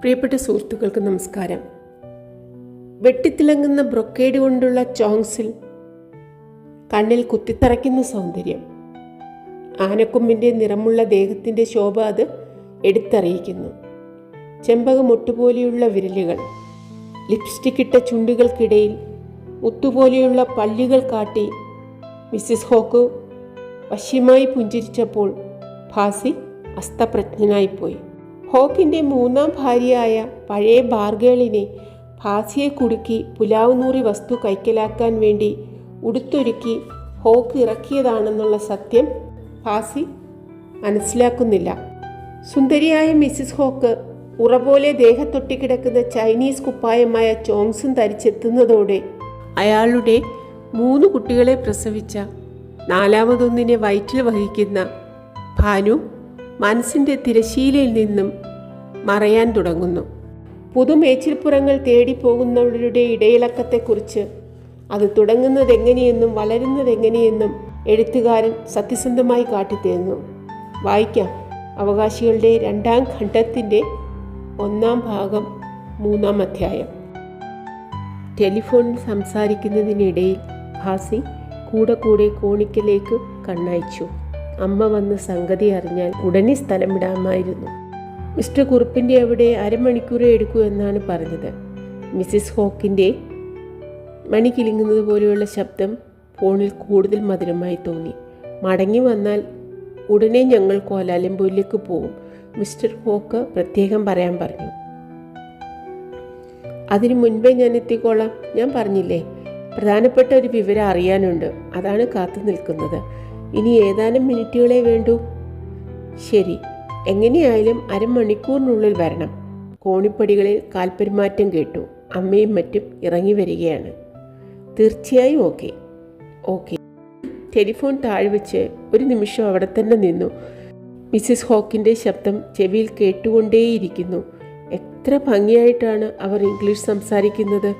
പ്രിയപ്പെട്ട സുഹൃത്തുക്കൾക്ക് നമസ്കാരം. വെട്ടിത്തിളങ്ങുന്ന ബ്രൊക്കേഡ് കൊണ്ടുള്ള ചോങ്സിൽ കണ്ണിൽ കുത്തിത്തറയ്ക്കുന്ന സൗന്ദര്യം. ആനക്കൊമ്പിന്റെ നിറമുള്ള ദേഹത്തിന്റെ ശോഭ അത് എടുത്തറിയിക്കുന്നു. ചെമ്പകമൊട്ടുപോലെയുള്ള വിരലുകൾ ലിപ്സ്റ്റിക് ഇട്ട ചുണ്ടുകൾക്കിടയിൽ മുത്തുപോലെയുള്ള പല്ലുകൾ കാട്ടി മിസ്സിസ് ഹോക്ക് വശ്യമായി പുഞ്ചിരിച്ചപ്പോൾ ഭാസി അസ്തപ്രജ്ഞനായിപ്പോയി. ഹോക്കിന്റെ മൂന്നാം ഭാര്യയായ പഴയ ബാർഗേളിനെ ഭാസിയെ കുടുക്കി പുലാവ് നൂറി വസ്തു കൈക്കലാക്കാൻ വേണ്ടി ഉടുത്തൊരുക്കി ഹോക്ക് ഇറക്കിയതാണെന്നുള്ള സത്യം ഭാസി മനസ്സിലാക്കുന്നില്ല. സുന്ദരിയായ മിസ്സിസ് ഹോക്ക് ഉറപോലെ ദേഹത്തൊട്ടിക്കിടക്കുന്ന ചൈനീസ് കുപ്പായമായ ചോങ്സും ധരിച്ചെത്തുന്നതോടെ അയാളുടെ മൂന്ന് കുട്ടികളെ പ്രസവിച്ച നാലാമതൊന്നിനെ വയറ്റിൽ വഹിക്കുന്ന ഭാനു മനസ്സിന്റെ തിരശീലയിൽ നിന്നും മറയാൻ തുടങ്ങുന്നു. പുതുമേച്ചിൽപ്പുറങ്ങൾ തേടിപ്പോകുന്നവരുടെ ഇടയിളക്കത്തെക്കുറിച്ച് അത് തുടങ്ങുന്നതെങ്ങനെയെന്നും വളരുന്നതെങ്ങനെയെന്നും എഴുത്തുകാരൻ സത്യസന്ധമായി കാട്ടിത്തരുന്നു. വായിക്കാം. അവകാശികളുടെ രണ്ടാം ഖണ്ഡത്തിന്റെ ഒന്നാം ഭാഗം മൂന്നാം അധ്യായം. ടെലിഫോണിൽ സംസാരിക്കുന്നതിനിടയിൽ ഭാസി കൂടെ കൂടെ കോണിക്കലേക്ക് കണ്ണയച്ചു. അമ്മ വന്ന് സംഗതി അറിഞ്ഞാൽ ഉടനെ സ്ഥലം വിടാമായിരുന്നു. മിസ്റ്റർ കുറുപ്പിന്റെ അവിടെ അരമണിക്കൂറേ എടുക്കൂ എന്നാണ് പറഞ്ഞത്. മിസ്സിസ് ഹോക്കിന്റെ മണി കിളിങ്ങുന്നത് പോലെയുള്ള ശബ്ദം ഫോണിൽ കൂടുതൽ മധുരമായി തോന്നി. മടങ്ങി വന്നാൽ ഉടനെ ഞങ്ങൾ കോലാലംപൂരിലേക്ക് പോകും മിസ്റ്റർ ഹോക്ക് പ്രത്യേകം പറയാൻ പറഞ്ഞു. അതിനു മുൻപേ ഞാൻ എത്തിക്കോളാം ഞാൻ പറഞ്ഞില്ലേ? പ്രധാനപ്പെട്ട ഒരു വിവരം അറിയാനുണ്ട് അതാണ് കാത്തു നിൽക്കുന്നത്. ഇനി ഏതാനും മിനിറ്റുകളെ വേണ്ടൂ. ശരി എങ്ങനെയായാലും അരമണിക്കൂറിനുള്ളിൽ വരണം. കോണിപ്പടികളിൽ കാൽപ്പെരുമാറ്റം കേട്ടു. അമ്മയും മറ്റും ഇറങ്ങി വരികയാണ്. തീർച്ചയായും ഓക്കെ. ഓക്കെ. ടെലിഫോൺ താഴെ വെച്ച് ഒരു നിമിഷം അവിടെ തന്നെ നിന്നു. മിസ്സിസ് ഹോക്കിന്റെ ശബ്ദം ചെവിയിൽ കേട്ടുകൊണ്ടേയിരിക്കുന്നു. എത്ര ഭംഗിയായിട്ടാണ് അവർ ഇംഗ്ലീഷ് സംസാരിക്കുന്നത്.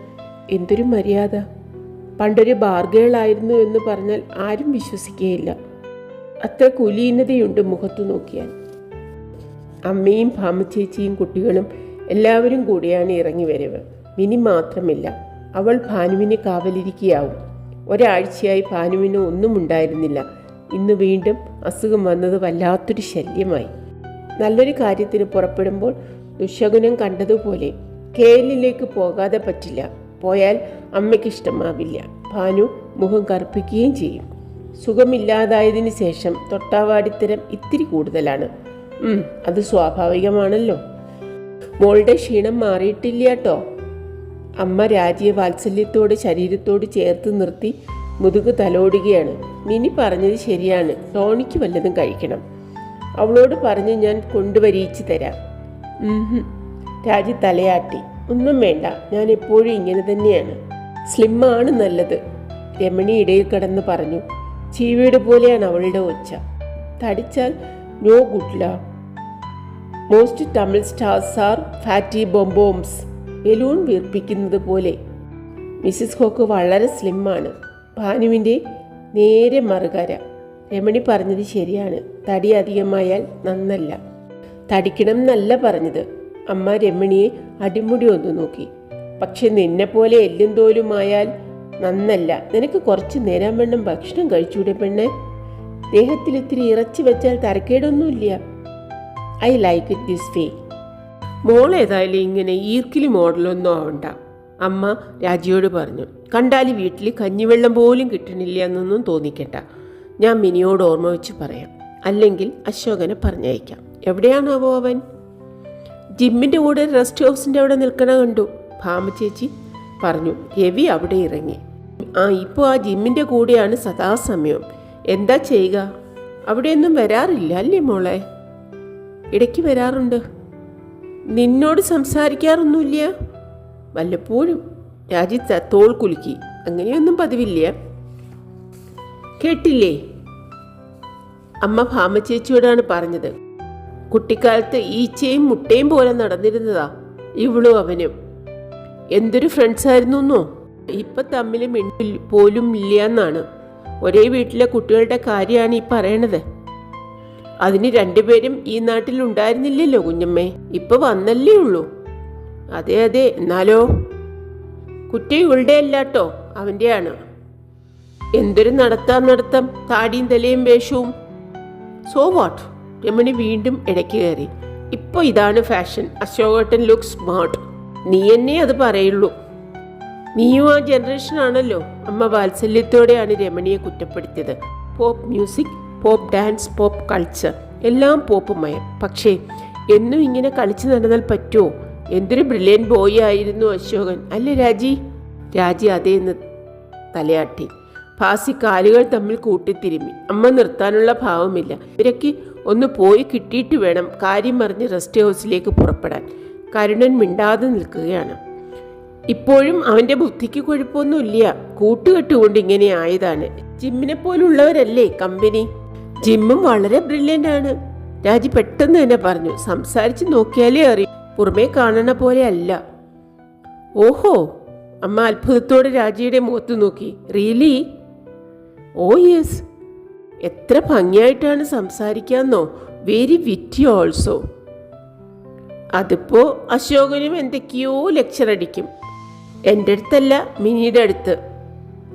എന്തൊരു മര്യാദ. പണ്ടൊരു ബാർഗേളായിരുന്നു എന്ന് പറഞ്ഞാൽ ആരും വിശ്വസിക്കുകയില്ല. അത്ര കുലീനതയുണ്ട് മുഖത്തു നോക്കിയാൽ. അമ്മയും ഭാമച്ചേച്ചിയും കുട്ടികളും എല്ലാവരും കൂടിയാണ് ഇറങ്ങി വരവ്. മിനി മാത്രമില്ല അവൾ ഭാനുവിന് കാവലിരിക്കുകയാവും ഒരാഴ്ചയായി ഭാനുവിന് ഒന്നും ഉണ്ടായിരുന്നില്ല. ഇന്ന് വീണ്ടും അസുഖം വന്നത് വല്ലാത്തൊരു ശല്യമായി. നല്ലൊരു കാര്യത്തിന് പുറപ്പെടുമ്പോൾ ദുശകുനം കണ്ടതുപോലെ കേരളിലേക്ക് പോകാതെ പറ്റില്ല. പോയാൽ അമ്മയ്ക്ക് ഇഷ്ടമാവില്ല. ഭാനു മുഖം കറുപ്പിക്കുകയും ചെയ്യും. സുഖമില്ലാതായതിനു ശേഷം തൊട്ടാവാടിത്തരം ഇത്തിരി കൂടുതലാണ്. അത് സ്വാഭാവികമാണല്ലോ. മോളുടെ ക്ഷീണം മാറിയിട്ടില്ല കേട്ടോ അമ്മ രാജ്യ വാത്സല്യത്തോട് ശരീരത്തോട് ചേർത്ത് നിർത്തി മുതുക് തലോടുകയാണ്. മിനി പറഞ്ഞത് ശരിയാണ്. ടോണിക്ക് വല്ലതും കഴിക്കണം. അവളോട് പറഞ്ഞ് ഞാൻ കൊണ്ടുവരിയിച്ച് തരാം. രാജി തലയാട്ടി. ഒന്നും വേണ്ട. ഞാൻ എപ്പോഴും ഇങ്ങനെ തന്നെയാണ്. സ്ലിമ്മാണ് നല്ലത്. രമണി ഇടയിൽ കടന്ന് പറഞ്ഞു. ചീവീട് പോലെയാണ് അവളുടെ ഒച്ച. തടിച്ചാൽ നോ ഗുഡ് ല. Most Tamil stars are fatty bom boms. Balloon വീർപ്പിക്കുന്നത് പോലെ. മിസ്സിസ് ഹോക്ക് വളരെ സ്ലിമ്മാണ് ഭാനുവിന്റെ നേരെ മറുകര. രമണി പറഞ്ഞത് ശരിയാണ്. തടി അധികമായാൽ നന്നല്ല. തടിക്കണം എന്നല്ല പറഞ്ഞത്. അമ്മ രമണിയെ അടിമുടി ഒന്ന് നോക്കി. പക്ഷെ നിന്നെ പോലെ എല്ലും തോലുമായാൽ നന്നല്ല. നിനക്ക് കുറച്ച് നേരം വേണം ഭക്ഷണം കഴിച്ചൂടെ പെണ്ണെ? ദേഹത്തിൽ ഇത്തിരി ഇറച്ചി വെച്ചാൽ തരക്കേടൊന്നുമില്ല. I like it this way. മോൾ ഏതായാലും ഇങ്ങനെ ഈർക്കിലി മോഡലൊന്നും ആവണ്ട. അമ്മ രാജിയോട് പറഞ്ഞു കണ്ടാലി വീട്ടിൽ കഞ്ഞിവെള്ളം പോലും കിട്ടണില്ല എന്നൊന്നും തോന്നിക്കണ്ട. ഞാൻ മിനിയോട് ഓർമ്മ വെച്ച് പറയാം. അല്ലെങ്കിൽ അശോകനെ പറഞ്ഞയക്കാം. എവിടെയാണാവോ അവൻ? ജിമ്മിന്റെ കൂടെ റെസ്റ്റ് ഹൗസിന്റെ അവിടെ നിൽക്കണ കണ്ടു. ഭാമ ചേച്ചി പറഞ്ഞു രവി അവിടെ ഇറങ്ങി. ആ ഇപ്പോൾ ആ ജിമ്മിന്റെ കൂടെയാണ് സദാസമയം. എന്താ ചെയ്യുക? അവിടെയൊന്നും വരാറില്ല അല്ലേ മോളെ? ഇടയ്ക്ക് വരാറുണ്ട്. നിന്നോട് സംസാരിക്കാറൊന്നുമില്ല? വല്ലപ്പോഴും. രാജി ത- തോൾ കുലുക്കി. അങ്ങനെയൊന്നും പതിവില്ല. കേട്ടില്ലേ? അമ്മ ഭാമച്ചേച്ചിയോടാണ് പറഞ്ഞത്. കുട്ടിക്കാലത്ത് ഈച്ചയും മുട്ടയും പോലെ നടന്നിരുന്നതാ ഇവളും അവനും. എന്തൊരു ഫ്രണ്ട്സ് ആയിരുന്നു എന്നോ? ഇപ്പൊ തമ്മിൽ മിണ്ടിൽ പോലും ഇല്ല എന്നാണ് ഒരേ വീട്ടിലെ കുട്ടികളുടെ കാര്യമാണ് ഈ പറയണത്. അതിന് രണ്ടുപേരും ഈ നാട്ടിൽ ഉണ്ടായിരുന്നില്ലല്ലോ കുഞ്ഞമ്മേ. ഇപ്പൊ വന്നല്ലേ ഉള്ളൂ. അതെ അതെ എന്നാലോ? കുട്ടി ഇവളുടെ അല്ലാട്ടോ അവന്റെയാണ് എന്തൊരു നടത്താൻ നടത്തം താടിയും തലയും വേഷവും. സോ വാട്ട് രമണി വീണ്ടും ഇടയ്ക്ക് കയറി. ഇപ്പോൾ ഇതാണ് ഫാഷൻ അശോകട്ടൻ ലുക്ക് സ്മാർട്ട് നീ എന്നെ അത് പറയുള്ളൂ. നീയും ആ ജനറേഷൻ ആണല്ലോ. അമ്മ വാത്സല്യത്തോടെയാണ് രമണിയെ കുറ്റപ്പെടുത്തിയത്. Pop music pop dance pop culture എല്ലാം പോപ്പ് മയം. പക്ഷേ എന്നും ഇങ്ങനെ കളിച്ചു നടന്നാൽ പറ്റുമോ? എന്തൊരു ബ്രില്യൻ ബോയ് ആയിരുന്നു അശോകൻ. അല്ലേ രാജി? രാജി അതേന്ന് തലയാട്ടി. ഭാസി കാലുകൾ തമ്മിൽ കൂട്ടിത്തിരുമ്മി. അമ്മ നിർത്താനുള്ള ഭാവമില്ല. ഇവരൊക്കെ ഒന്ന് പോയി കിട്ടിയിട്ട് വേണം. കാര്യം പറഞ്ഞ് റെസ്റ്റ് ഹൗസിലേക്ക് പുറപ്പെടാൻ. കരുണൻ മിണ്ടാതെ നിൽക്കുകയാണ്. ഇപ്പോഴും അവന്റെ ബുദ്ധിക്ക് കുഴപ്പമൊന്നുമില്ല. കൂട്ടുകെട്ടുകൊണ്ട് ഇങ്ങനെ ആയതാണ്. ജിമ്മിനെ പോലുള്ളവരല്ലേ കമ്പനി? ജിമ്മും വളരെ ബ്രില്യന്റ് ആണ്. രാജി പെട്ടെന്ന് തന്നെ പറഞ്ഞു സംസാരിച്ച് നോക്കിയാലേ അറിയും. പുറമേ കാണണ പോലെ അല്ല. ഓഹോ അമ്മ അത്ഭുതത്തോടെ രാജിയുടെ മുഖത്ത് നോക്കി. റിയലി ഓ യെസ് എത്ര ഭംഗിയായിട്ടാണ് സംസാരിക്കാന്നോ. വെരി വിറ്റി ഓൾസോ അതിപ്പോ അശോകനും എന്തൊക്കെയോ ലെക്ചർ അടിക്കും. എന്റെ അടുത്തല്ല മിനിയുടെ അടുത്ത്.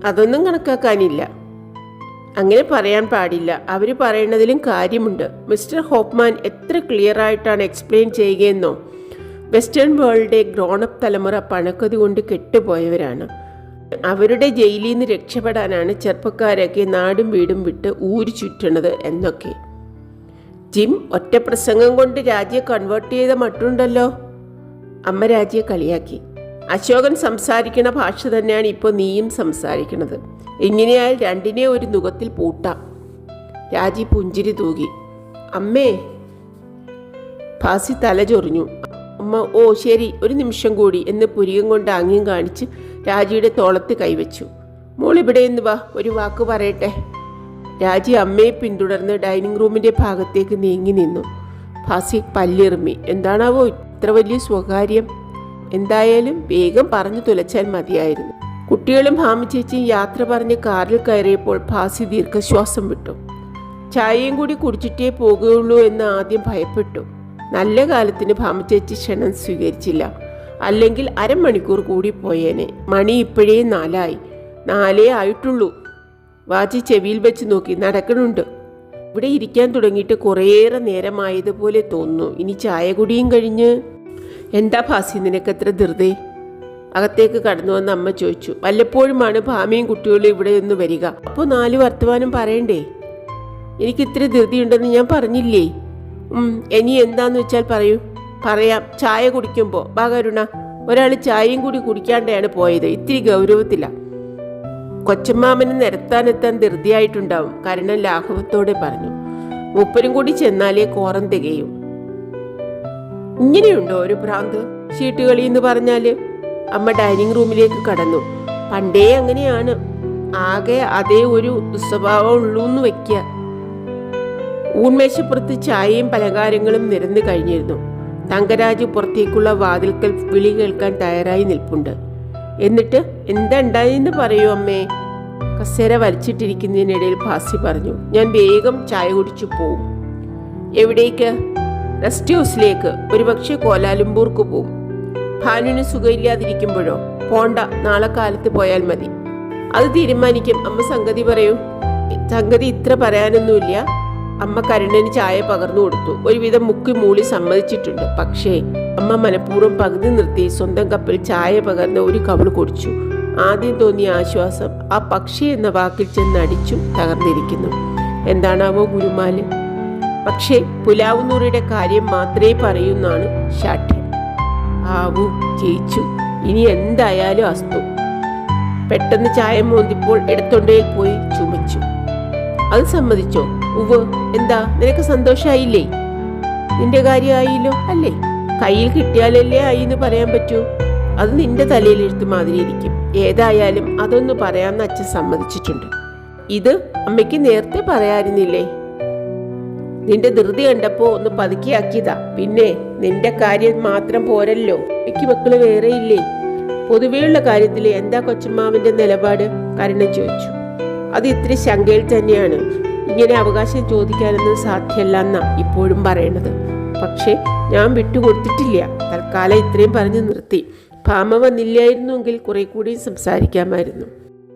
അതൊന്നും കണക്കാക്കാനില്ല. അങ്ങനെ പറയാൻ പാടില്ല. അവർ പറയുന്നതിലും കാര്യമുണ്ട്. മിസ്റ്റർ ഹോപ്പ്മാൻ എത്ര ക്ലിയർ ആയിട്ടാണ് എക്സ്പ്ലെയിൻ ചെയ്യുകയെന്നോ. വെസ്റ്റേൺ വേൾഡിലെ ഗ്രോണപ്പ് തലമുറ പണക്കത് കൊണ്ട് കെട്ടുപോയവരാണ്. അവരുടെ ജയിലിൽ നിന്ന് രക്ഷപ്പെടാനാണ് ചെറുപ്പക്കാരൊക്കെ നാടും വീടും വിട്ട് ഊരി ചുറ്റണത് എന്നൊക്കെ. ജിം ഒറ്റ പ്രസംഗം കൊണ്ട് രാജ്യെ കൺവേർട്ട് ചെയ്ത മട്ടുണ്ടല്ലോ. അമ്മ രാജ്യെ കളിയാക്കി. അശോകൻ സംസാരിക്കുന്ന ഭാഷ തന്നെയാണ് ഇപ്പോൾ നീയും സംസാരിക്കുന്നത്. ഇങ്ങനെയാൽ രണ്ടിനെ ഒരു നുഖത്തിൽ പൂട്ടാം. രാജി പുഞ്ചിരി തൂകി. അമ്മേ ഭാസി തല ചൊറിഞ്ഞു. അമ്മ ഓ ശരി ഒരു നിമിഷം കൂടി എന്ന് പുരികം കൊണ്ട് ആംഗ്യം കാണിച്ച് രാജിയുടെ തോളത്ത് കൈവച്ചു. ഇവിടെ നിന്ന് വാ ഒരു വാക്ക് പറയട്ടെ. രാജി അമ്മയെ പിന്തുടർന്ന് ഡൈനിങ് റൂമിന്റെ ഭാഗത്തേക്ക് നീങ്ങി നിന്നു. ഭാസി പല്ലിറുമി എന്താണാവോ ഇത്ര വലിയ സ്വകാര്യം? എന്തായാലും വേഗം പറഞ്ഞു തുലച്ചാൽ മതിയായിരുന്നു. കുട്ടികളും ഹാമിച്ചേച്ചിയും ചേച്ചിയും യാത്ര പറഞ്ഞ് കാറിൽ കയറിയപ്പോൾ ഭാസി ദീർഘശ്വാസം വിട്ടു. ചായയും കൂടി കുടിച്ചിട്ടേ പോകുകയുള്ളൂ എന്ന് ആദ്യം ഭയപ്പെട്ടു. നല്ല കാലത്തിന് ഭാമി ചേച്ചി ക്ഷണം സ്വീകരിച്ചില്ല. അല്ലെങ്കിൽ അരമണിക്കൂർ കൂടി പോയേനെ. മണി ഇപ്പോഴേ നാലായി. നാലേ ആയിട്ടുള്ളൂ. വാച്ചി ചെവിയിൽ വെച്ച് നോക്കി. നടക്കണുണ്ട്. ഇവിടെ ഇരിക്കാൻ തുടങ്ങിയിട്ട് കുറേയേറെ നേരമായതുപോലെ തോന്നുന്നു. ഇനി ചായ കുടിയും കഴിഞ്ഞ്. എന്താ ഭാസി നിനക്ക് എത്ര ധൃതി? അകത്തേക്ക് കടന്നു വന്ന് അമ്മ ചോദിച്ചു. വല്ലപ്പോഴുമാണ് ഭാമിയും കുട്ടികളും ഇവിടെ ഒന്ന് വരിക. അപ്പോൾ നാല് വർത്തമാനം പറയണ്ടേ? എനിക്ക് ഇത്ര ധൃതിയുണ്ടെന്ന് ഞാൻ പറഞ്ഞില്ലേ? ഇനി എന്താന്ന് വെച്ചാൽ പറയൂ. പറയാം. ചായ കുടിക്കുമ്പോൾ ബാ കരുണ. ഒരാൾ ചായയും കൂടി കുടിക്കാണ്ടാണ് പോയത്. ഇത്തിരി ഗൗരവത്തില. കൊച്ചമ്മാമന് നിരത്താനെത്താൻ ധൃതിയായിട്ടുണ്ടാവും. കരുണൻ ലാഘവത്തോടെ പറഞ്ഞു. മൂപ്പരും കൂടി ചെന്നാലേ കോറം തികയും. ഇങ്ങനെയുണ്ടോ ഒരു ഭ്രാന്ത്? ചീട്ടുകളി എന്ന് പറഞ്ഞാൽ അമ്മ ഡൈനിങ് റൂമിലേക്ക് കടന്നു. പണ്ടേ അങ്ങനെയാണ്. ആകെ അതേ ഒരു ദുസ്വഭാവം ഉള്ളൂ എന്ന് വെക്കുക ഊൺമേശപ്പുറത്ത് ചായയും പലഹാരങ്ങളും നിരന്നു കഴിഞ്ഞിരുന്നു. തങ്കരാജ് പുറത്തേക്കുള്ള വാതിൽക്കൽ വിളി കേൾക്കാൻ തയ്യാറായി നിൽപ്പുണ്ട്. എന്നിട്ട് എന്താ ഉണ്ടായെന്ന് പറയൂ അമ്മേ. കസേര വലിച്ചിട്ടിരിക്കുന്നതിനിടയിൽ ഭാസി പറഞ്ഞു ഞാൻ വേഗം ചായ കുടിച്ചു പോവും. എവിടേക്ക്? റെസ്റ്റ് ഹൗസിലേക്ക് ഒരുപക്ഷെ കോലാലംപൂർക്ക് പോവും. ഭാനുവിന് സുഖമില്ലാതിരിക്കുമ്പോഴോ പോണ്ട നാളെ കാലത്ത് പോയാൽ മതി. അത് തീരുമാനിക്കും. അമ്മ സംഗതി പറയൂ. സംഗതി ഇത്ര പറയാനൊന്നുമില്ല. അമ്മ കരുണന് ചായ പകർന്നു കൊടുത്തു. ഒരുവിധം മുക്കി മൂളി സമ്മതിച്ചിട്ടുണ്ട്. പക്ഷേ അമ്മ മനഃപൂർവം പകുതി നിർത്തി സ്വന്തം കപ്പിൽ ചായ പകർന്ന് ഒരു കവൾ കുടിച്ചു. ആദ്യം തോന്നിയ ആശ്വാസം ആ പക്ഷി എന്ന വാക്കിൽ ചെന്ന് അടിച്ചും തകർന്നിരിക്കുന്നു. എന്താണാവോ ഗുരുമാൽ? പക്ഷേ പുലാവുന്നൂറിയുടെ കാര്യം മാത്രമേ പറയുന്നാണ് ശാഠ്യം. ആവു ജയിച്ചു. ഇനി എന്തായാലും അസ്തു. പെട്ടെന്ന് ചായ മോന്തിപ്പോൾ ഇടത്തൊണ്ടയിൽ പോയി ചുമച്ചു. അത് സമ്മതിച്ചോ? ഉവ് എന്താ? നിനക്ക് സന്തോഷായില്ലേ? നിന്റെ കാര്യമായില്ലോ അല്ലേ? കയ്യിൽ കിട്ടിയാലല്ലേ ആയി എന്ന് പറയാൻ പറ്റൂ? അത് നിന്റെ തലയിൽ എഴുത്ത് മാതിരി ഇരിക്കും ഏതായാലും അതൊന്ന് പറയാമെന്ന് അച്ഛൻ സമ്മതിച്ചിട്ടുണ്ട്. ഇത് അമ്മയ്ക്ക് നേരത്തെ പറയാറുന്നില്ലേ നിന്റെ ധൃതി കണ്ടപ്പോ ഒന്ന് പതുക്കിയാക്കിയതാ. പിന്നെ നിന്റെ കാര്യം മാത്രം പോരല്ലോ. എനിക്ക് മക്കൾ ഇല്ലേ പൊതുവെയുള്ള കാര്യത്തിൽ എന്താ കൊച്ചുമാവിന്റെ നിലപാട്? കരുണ ചോദിച്ചു. അത് ഇത്തിരി ശങ്കയിൽ തന്നെയാണ്. ഇങ്ങനെ അവകാശം ചോദിക്കാനൊന്നും സാധ്യല്ല എന്നാ ഇപ്പോഴും പറയണത്. പക്ഷേ ഞാൻ വിട്ടുകൊടുത്തിട്ടില്ല. തൽക്കാലം ഇത്രയും പറഞ്ഞു നിർത്തി. ഭാമ വന്നില്ലായിരുന്നുവെങ്കിൽ കുറെ കൂടി സംസാരിക്കാമായിരുന്നു.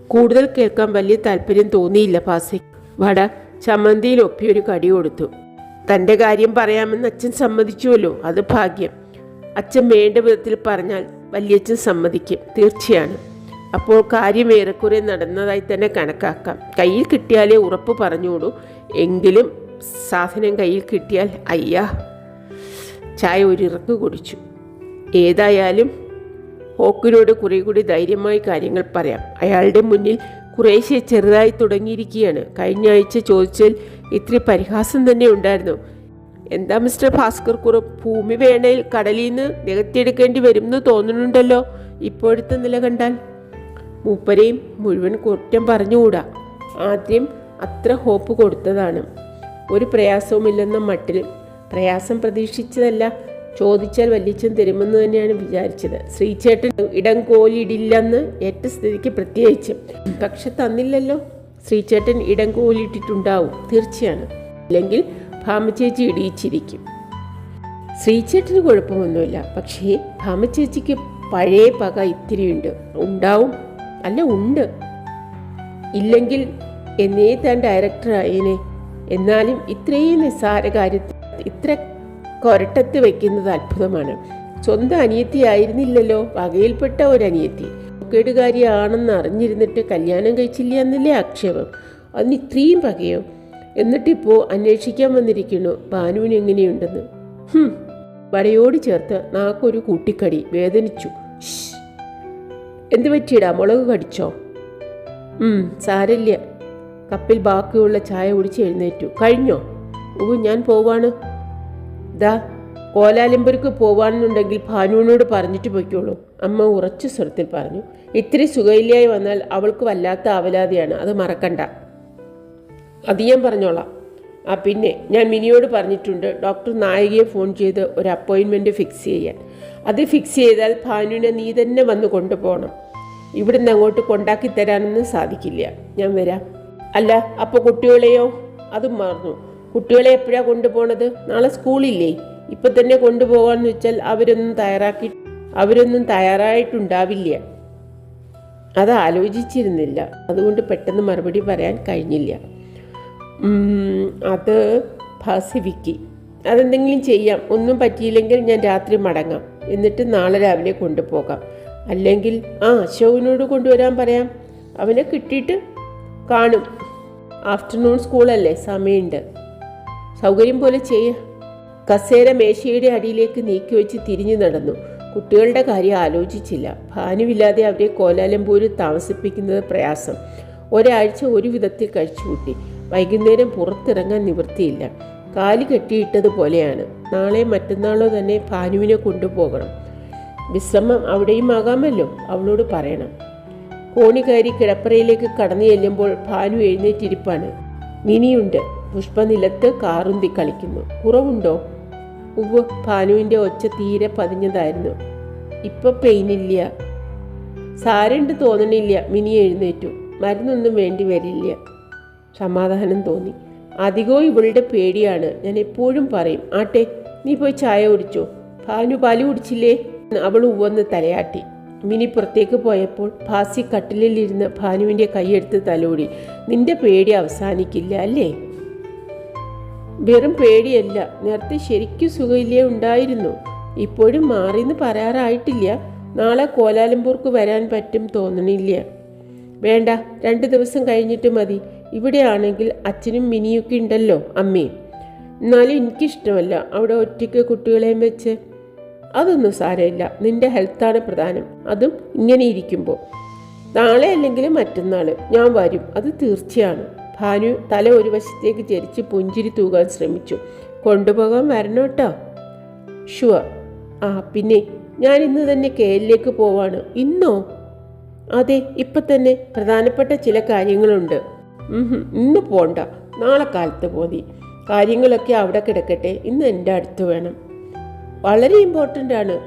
കൂടുതൽ കേൾക്കാൻ വലിയ താല്പര്യം തോന്നിയില്ല പാസി വട ചമ്മന്തിയിൽ ഒരു കടി കൊടുത്തു. തന്റെ കാര്യം പറയാമെന്ന് അച്ഛൻ സമ്മതിച്ചുവല്ലോ അത് ഭാഗ്യം. അച്ഛൻ വേണ്ട വിധത്തിൽ പറഞ്ഞാൽ വല്യച്ഛൻ സമ്മതിക്കും തീർച്ചയാണ്. അപ്പോൾ കാര്യം ഏറെക്കുറെ നടന്നതായി തന്നെ കണക്കാക്കാം. കയ്യിൽ കിട്ടിയാലേ ഉറപ്പ് പറഞ്ഞോളൂ എങ്കിലും സാധനം കയ്യിൽ കിട്ടിയാൽ അയ്യാ. ചായ ഒരിറക്ക് കുടിച്ചു. ഏതായാലും ഹോക്കിനോട് കുറേ കൂടി ധൈര്യമായി കാര്യങ്ങൾ പറയാം. അയാളുടെ മുന്നിൽ കുറേശ്ശെ ചെറുതായി തുടങ്ങിയിരിക്കുകയാണ്. കഴിഞ്ഞ ആഴ്ച ചോദിച്ചാൽ ഇത്ര പരിഹാസം തന്നെ ഉണ്ടായിരുന്നു. എന്താ മിസ്റ്റർ ഭാസ്കർ കുറുപ്പ്? ഭൂമി വേണേൽ കടലിൽ നിന്ന് നികത്തിയെടുക്കേണ്ടി വരും എന്ന് തോന്നുന്നുണ്ടല്ലോ ഇപ്പോഴത്തെ നില കണ്ടാൽ. മൂപ്പരെയും മുഴുവൻ കുറ്റം പറഞ്ഞുകൂടാ. ആദ്യം അത്ര ഹോപ്പ് കൊടുത്തതാണ്. ഒരു പ്രയാസവുമില്ലെന്ന മട്ടിൽ പ്രയാസം പ്രതീക്ഷിച്ചതല്ല ചോദിച്ചാൽ വല്യച്ഛൻ തരുമെന്ന് തന്നെയാണ് വിചാരിച്ചത്. ശ്രീചേട്ടൻ ഇടം കോലിടില്ലെന്ന് ഏറ്റ സ്ഥിതിക്ക് പ്രത്യേകിച്ചും. പക്ഷെ തന്നില്ലല്ലോ. ശ്രീചേട്ടൻ ഇടം കോലിട്ടിട്ടുണ്ടാവും തീർച്ചയാണ്. അല്ലെങ്കിൽ ഭാമചേച്ചി ഇടിയിച്ചിരിക്കും. ശ്രീചേട്ടന് കുഴപ്പമൊന്നുമില്ല. പക്ഷേ ഭാമചേച്ചിക്ക് പഴയ പക ഇത്തിരിയുണ്ട്. ഉണ്ടാവും. അല്ല ഉണ്ട്. ഇല്ലെങ്കിൽ എന്നേ താൻ ഡയറക്ടറായേനെ എന്നാലും ഇത്രയും നിസ്സാര കാര്യത്തിൽ ഇത്ര കൊരട്ടത്ത് വെക്കുന്നത് അത്ഭുതമാണ്. സ്വന്തം അനിയത്തി ആയിരുന്നില്ലല്ലോ വകയിൽപ്പെട്ട ഒരു അനിയത്തി കേടുകാരിയാണെന്ന് അറിഞ്ഞിരുന്നിട്ട് കല്യാണം കഴിച്ചില്ല എന്നല്ലേ ആക്ഷേപം? അതിന് ഇത്രയും പകയോ? എന്നിട്ടിപ്പോൾ അന്വേഷിക്കാൻ വന്നിരിക്കുന്നു ഭാനുവിന് എങ്ങനെയുണ്ടെന്ന്. ഹും, വടയോട് ചേർത്ത് നാക്കൊരു കൂട്ടിക്കടി വേദനിച്ചു. എന്ത് പറ്റിയിടാ മുളക് കടിച്ചോ? സാരല്ല കപ്പിൽ ബാക്കിയുള്ള ചായ കുടിച്ച് എഴുന്നേറ്റു. കഴിഞ്ഞോ? ഓ ഞാൻ പോവാണ്. ദാ കോലാലംബർക്ക് പോവാണെന്നുണ്ടെങ്കിൽ ഭാനുവിനോട് പറഞ്ഞിട്ട് പൊയ്ക്കോളൂ. അമ്മ ഉറച്ച സ്വരത്തിൽ പറഞ്ഞു. ഇത്തിരി സുഖയില്ലായി വന്നാൽ അവൾക്ക് വല്ലാത്ത ആവലാതിയാണ്. അത് മറക്കണ്ട. അത് ഞാൻ പറഞ്ഞോളാം. ആ പിന്നെ ഞാൻ മിനിയോട് പറഞ്ഞിട്ടുണ്ട് ഡോക്ടർ നായികയെ ഫോൺ ചെയ്ത് ഒരു അപ്പോയിൻമെന്റ് ഫിക്സ് ചെയ്യാൻ. അത് ഫിക്സ് ചെയ്താൽ ഭാനുവിനെ നീ തന്നെ വന്ന് കൊണ്ടുപോകണം. ഇവിടുന്ന് അങ്ങോട്ട് കൊണ്ടാക്കി തരാനൊന്നും സാധിക്കില്ല. ഞാൻ വരാം. അല്ല അപ്പോൾ കുട്ടികളെയോ? അതും മറന്നു. കുട്ടികളെ എപ്പോഴാണ് കൊണ്ടുപോകണത് നാളെ സ്കൂളില്ലേ? ഇപ്പം തന്നെ കൊണ്ടുപോകാമെന്ന് വെച്ചാൽ അവരൊന്നും തയ്യാറാക്കി അവരൊന്നും തയ്യാറായിട്ടുണ്ടാവില്ല. അത് ആലോചിച്ചിരുന്നില്ല. അതുകൊണ്ട് പെട്ടെന്ന് മറുപടി പറയാൻ കഴിഞ്ഞില്ല. അത് ഭാസിവിക്കി അതെന്തെങ്കിലും ചെയ്യാം. ഒന്നും പറ്റിയില്ലെങ്കിൽ ഞാൻ രാത്രി മടങ്ങാം. എന്നിട്ട് നാളെ രാവിലെ കൊണ്ടുപോകാം. അല്ലെങ്കിൽ ആ അശോകനോട് കൊണ്ടുവരാൻ പറയാം. അവനെ കിട്ടിയിട്ട് കാണും. ആഫ്റ്റർനൂൺ സ്കൂളല്ലേ? സമയമുണ്ട്. സൗകര്യം പോലെ ചെയ്യ. കസേര മേശയുടെ അടിയിലേക്ക് നീക്കി വെച്ച് തിരിഞ്ഞു നടന്നു. കുട്ടികളുടെ കാര്യം ആലോചിച്ചില്ല. ഭാനുവില്ലാതെ അവരെ കോലാലംപൂരിൽ താമസിപ്പിക്കുന്നത് പ്രയാസം. ഒരാഴ്ച ഒരു വിധത്തിൽ കഴിച്ചുകൂട്ടി. വൈകുന്നേരം പുറത്തിറങ്ങാൻ നിവൃത്തിയില്ല. കാൽ കെട്ടിയിട്ടതുപോലെയാണ് നാളെ മറ്റന്നാളോ തന്നെ ഭാനുവിനെ കൊണ്ടുപോകണം. വിശ്രമം അവിടെയും ആകാമല്ലോ? അവളോട് പറയണം. കോണി കയറി കിടപ്പറയിലേക്ക് കടന്നു ചെല്ലുമ്പോൾ ഭാനു എഴുന്നേറ്റിരിപ്പാണ്. മിനിയുണ്ട്. പുഷ്പ നിലത്ത് കാറുന്തി കളിക്കുന്നു. കുറവുണ്ടോ? ഉവ് ഭാനുവിന്റെ ഒച്ച തീരെ പതിഞ്ഞതായിരുന്നു. ഇപ്പൊ പെയിനില്ല സാരണ്ട് തോന്നണില്ല. മിനി എഴുന്നേറ്റു. മരുന്നൊന്നും വേണ്ടി വരില്ല. സമാധാനം തോന്നി. അധികവും ഇവളുടെ പേടിയാണ്. ഞാൻ എപ്പോഴും പറയും ആട്ടെ നീ പോയി ചായ കുടിച്ചോ? ഭാനു പാൽ കുടിച്ചില്ലേ? അവൾ ഉവ്വന്ന് തലയാട്ടി. മിനി പുറത്തേക്ക് പോയപ്പോൾ ഭാസി കട്ടിലിരുന്ന് ഭാനുവിന്റെ കൈയെടുത്ത് തലോടി. നിന്റെ പേടി അവസാനിക്കില്ല അല്ലേ? വെറും പേടിയല്ല. നേരത്തെ ശരിക്കും സുഖമില്ലേ ഉണ്ടായിരുന്നു. ഇപ്പോഴും മാറിയെന്ന് പറയാറായിട്ടില്ല. നാളെ കോലാലംപൂർക്ക് വരാൻ പറ്റും തോന്നണില്ല. വേണ്ട രണ്ട് ദിവസം കഴിഞ്ഞിട്ട് മതി. ഇവിടെയാണെങ്കിൽ അച്ഛനും മിനിയൊക്കെ ഉണ്ടല്ലോ അമ്മയും എന്നാലും എനിക്കിഷ്ടമല്ല അവിടെ ഒറ്റയ്ക്ക് കുട്ടികളെയും വെച്ച്. അതൊന്നും സാരമില്ല. നിന്റെ ഹെൽത്താണ് പ്രധാനം. അതും ഇങ്ങനെ ഇരിക്കുമ്പോൾ നാളെ അല്ലെങ്കിൽ മറ്റന്നാൾ ഞാൻ വരും. അത് തീർച്ചയാണ്. ഭാനു തല ഒരു വശത്തേക്ക് ചരിച്ച് പുഞ്ചിരി തൂകാൻ ശ്രമിച്ചു. കൊണ്ടുപോകാൻ വരണം കേട്ടോ. ഷുവർ ആ പിന്നെ ഞാൻ ഇന്ന് തന്നെ കെയിലേക്ക് പോവാണ്. ഇന്നോ? അതെ ഇപ്പം തന്നെ പ്രധാനപ്പെട്ട ചില കാര്യങ്ങളുണ്ട്. ഇന്ന് പോണ്ട. നാളെ കാലത്ത് പോതി. കാര്യങ്ങളൊക്കെ അവിടെ കിടക്കട്ടെ. ഇന്ന് എന്റെ അടുത്ത് വേണം. വളരെ ഇമ്പോർട്ടന്റ് ആണ്.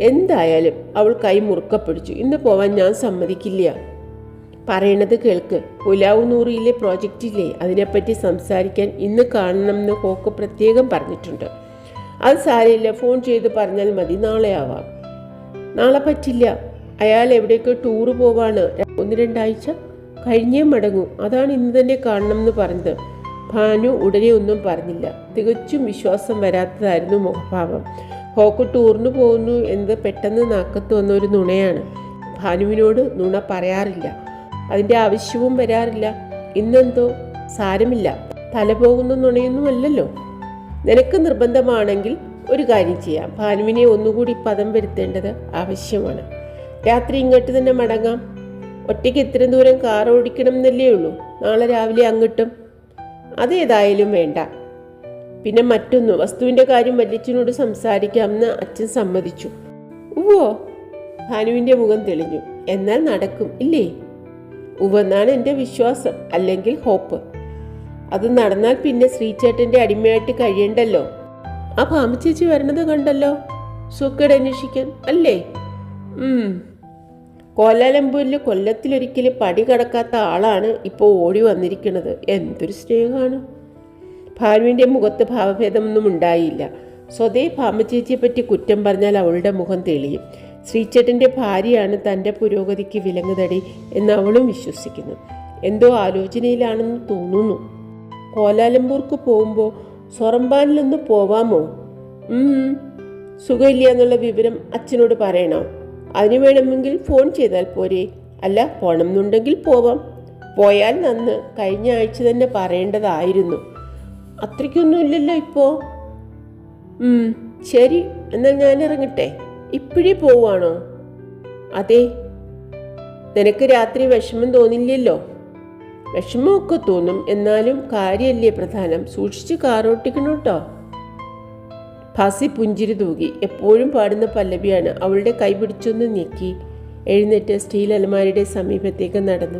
എന്തായാലും അവൾ കൈ മുറുക്ക പിടിച്ചു ഇന്ന് പോവാൻ ഞാൻ സമ്മതിക്കില്ല. പറയണത് കേൾക്ക്. പുലാവുനൂറിയിലെ നൂറിയിലെ പ്രോജക്റ്റില്ലേ അതിനെപ്പറ്റി സംസാരിക്കാൻ ഇന്ന് കാണണമെന്ന് കോക്ക് പ്രത്യേകം പറഞ്ഞിട്ടുണ്ട്. അത് സാരമില്ല. ഫോൺ ചെയ്ത് പറഞ്ഞാൽ മതി. നാളെ ആവാം. നാളെ പറ്റില്ല. അയാൾ എവിടെയൊക്കെ ടൂറ് പോവാണ്. ഒന്ന് രണ്ടാഴ്ച കഴിഞ്ഞേ മടങ്ങൂ. അതാണ് ഇന്ന് തന്നെ കാണണം എന്ന് പറഞ്ഞത്. ഭാനു ഉടനെ ഒന്നും പറഞ്ഞില്ല. തികച്ചും വിശ്വാസം വരാത്തതായിരുന്നു മുഖഭാവം. ഹോക്ക് ടൂറിന് പോകുന്നു എന്ന് പെട്ടെന്ന് നാക്കത്ത് വന്ന ഒരു നുണയാണ്. ഭാനുവിനോട് നുണ പറയാറില്ല. അതിന്റെ ആവശ്യവും വരാറില്ല. ഇന്നെന്തോ സാരമില്ല. തല പോകുന്ന നുണയൊന്നുമല്ലല്ലോ. നിനക്ക് നിർബന്ധമാണെങ്കിൽ ഒരു കാര്യം ചെയ്യാം. ഭാനുവിനെ ഒന്നുകൂടി പദം വരുത്തേണ്ടത് ആവശ്യമാണ്. രാത്രി ഇങ്ങോട്ട് തന്നെ മടങ്ങാം. ഒറ്റയ്ക്ക് ഇത്രയും ദൂരം കാർ ഓടിക്കണം എന്നല്ലേ ഉള്ളൂ. നാളെ രാവിലെ അങ്ങോട്ടും. അതേതായാലും വേണ്ട. പിന്നെ മറ്റൊന്ന് വസ്തുവിന്റെ കാര്യം വല്യച്ഛനോട് സംസാരിക്കാമെന്ന് അച്ഛൻ സമ്മതിച്ചു. ഉവ്വോ? ഭാനുവിന്റെ മുഖം തെളിഞ്ഞു. എന്നാൽ നടക്കും ഇല്ലേ? ഉവെന്നാണ് എന്റെ വിശ്വാസം അല്ലെങ്കിൽ ഹോപ്പ്. അത് നടന്നാൽ പിന്നെ ശ്രീചേട്ടന്റെ അടിമയായിട്ട് കഴിയണ്ടല്ലോ. ആ പാമ്പച്ചേച്ചി വരണത് കണ്ടല്ലോ? സുക്കേട് അന്വേഷിക്കാൻ അല്ലേ. കോലാലംപൂരിൽ കൊല്ലത്തിലൊരിക്കൽ പടി കടക്കാത്ത ആളാണ് ഇപ്പോൾ ഓടി വന്നിരിക്കുന്നത്. എന്തൊരു സ്നേഹമാണ് ഭാനുവിന്റെ മുഖത്ത് ഭാവഭേദമൊന്നും ഉണ്ടായില്ല. സ്വതേ പറ്റി കുറ്റം പറഞ്ഞാൽ അവളുടെ മുഖം തെളിയും. ശ്രീചേട്ടന്റെ ഭാര്യയാണ് തന്റെ പുരോഗതിക്ക് വിലങ്ങുതടി എന്ന് അവളും വിശ്വസിക്കുന്നു. എന്തോ ആലോചനയിലാണെന്ന് തോന്നുന്നു. കോലാലംപൂർക്ക് പോകുമ്പോൾ സൊറമ്പാനിലൊന്ന് പോവാമോ. സുഖമില്ല എന്നുള്ള വിവരം അച്ഛനോട് പറയണോ. അതിന് വേണമെങ്കിൽ ഫോൺ ചെയ്താൽ പോരെ. അല്ല പോണം എന്നുണ്ടെങ്കിൽ പോവാം. പോയാൽ നന്ന് കഴിഞ്ഞ ആഴ്ച തന്നെ പറയേണ്ടതായിരുന്നു. അത്രയ്ക്കൊന്നുമില്ലല്ലോ ഇപ്പോൾ ശരി എന്നാൽ ഞാൻ ഇറങ്ങട്ടെ ഇപ്പോഴേ പോവാണോ? അതെ. നിനക്ക് രാത്രി വിഷമം തോന്നില്ലല്ലോ? വിഷമമൊക്കെ തോന്നും. എന്നാലും കാര്യമല്ലേ പ്രധാനം. സൂക്ഷിച്ച് കാറോട്ടിക്കണം കേട്ടോ ഫാസി പുഞ്ചിരി തൂകി. എപ്പോഴും പാടുന്ന പല്ലവിയാണ്. അവളുടെ കൈ പിടിച്ചൊന്ന് ഞെക്കി എഴുന്നേറ്റ് സ്റ്റീൽ അലമാരിയുടെ സമീപത്തേക്ക് നടന്നു.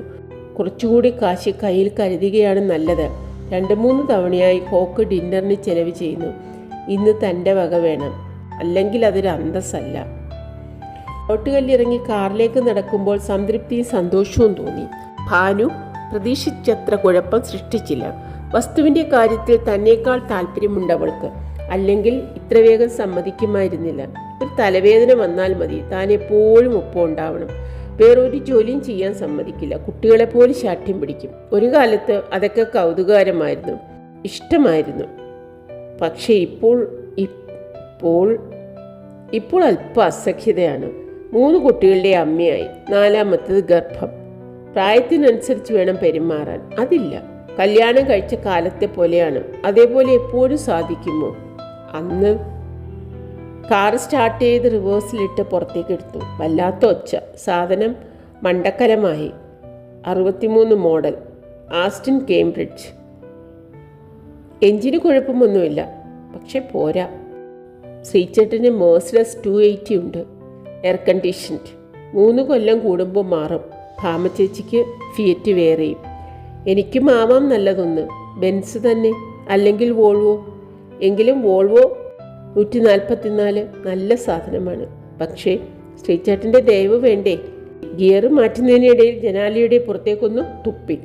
കുറച്ചുകൂടി കാശ് കയ്യിൽ കരുതുകയാണ് നല്ലത്. രണ്ട് മൂന്ന് തവണയായി ഹോക്ക് ഡിന്നറിന് ചെലവ് ചെയ്യുന്നു. ഇന്ന് തന്റെ വക വേണം. അല്ലെങ്കിൽ അതൊരു അന്തസ്സല്ല. ഓട്ടുകല്ലിറങ്ങി കാറിലേക്ക് നടക്കുമ്പോൾ സംതൃപ്തിയും സന്തോഷവും തോന്നി. ഭാനു പ്രതീക്ഷിച്ചത്ര കുഴപ്പം സൃഷ്ടിച്ചില്ല. വസ്തുവിന്റെ കാര്യത്തിൽ തന്നേക്കാൾ താല്പര്യമുണ്ട് അവൾക്ക്. അല്ലെങ്കിൽ ഇത്ര വേഗം സമ്മതിക്കുമായിരുന്നില്ല. ഒരു തലവേദന വന്നാൽ മതി. താൻ എപ്പോഴും ഒപ്പം ഉണ്ടാവണം. വേറൊരു ജോലിയും ചെയ്യാൻ സമ്മതിക്കില്ല. കുട്ടികളെ പോലും ശാഠ്യം പിടിക്കും. ഒരു കാലത്ത് അതൊക്കെ കൗതുകകരമായിരുന്നു. ഇഷ്ടമായിരുന്നു. പക്ഷേ ഇപ്പോൾ ഇപ്പോൾ ഇപ്പോൾ അല്പ അസഖ്യതയാണ്. മൂന്ന് കുട്ടികളുടെ അമ്മയായി. നാലാമത്തത് ഗർഭം. പ്രായത്തിനനുസരിച്ച് വേണം പെരുമാറാൻ. അതില്ല. കല്യാണം കഴിച്ച കാലത്തെ പോലെയാണ്. അതേപോലെ എപ്പോഴും സാധിക്കുമോ? അന്ന് കാർ സ്റ്റാർട്ട് ചെയ്ത് റിവേഴ്സിലിട്ട് പുറത്തേക്ക് എടുത്തു. വല്ലാത്ത ഒച്ച. സാധനം മണ്ടക്കരമായി. അറുപത്തിമൂന്ന് മോഡൽ. Austin Cambridge. എഞ്ചിന് കുഴപ്പമൊന്നുമില്ല. പക്ഷെ പോരാ. ശ്രീചേട്ടന് മേഴ്സിഡസ് ടു എയ്റ്റി ഉണ്ട്. Air conditioned. മൂന്ന് കൊല്ലം കൂടുമ്പോൾ മാറും. ഭാമച്ചേച്ചിക്ക് ഫിയറ്റ് വേറെയും. എനിക്കും ആവാം നല്ലതൊന്ന്. ബെൻസ് തന്നെ. അല്ലെങ്കിൽ വോൾവോ. എങ്കിലും വോൾവോ നൂറ്റി നാൽപ്പത്തിനാല് നല്ല സാധനമാണ്. പക്ഷേ ശ്രീചേട്ടന്റെ ദയവ് വേണ്ടേ? ഗിയർ മാറ്റുന്നതിനിടയിൽ ജനാലിയുടെ പുറത്തേക്കൊന്ന് തുപ്പി.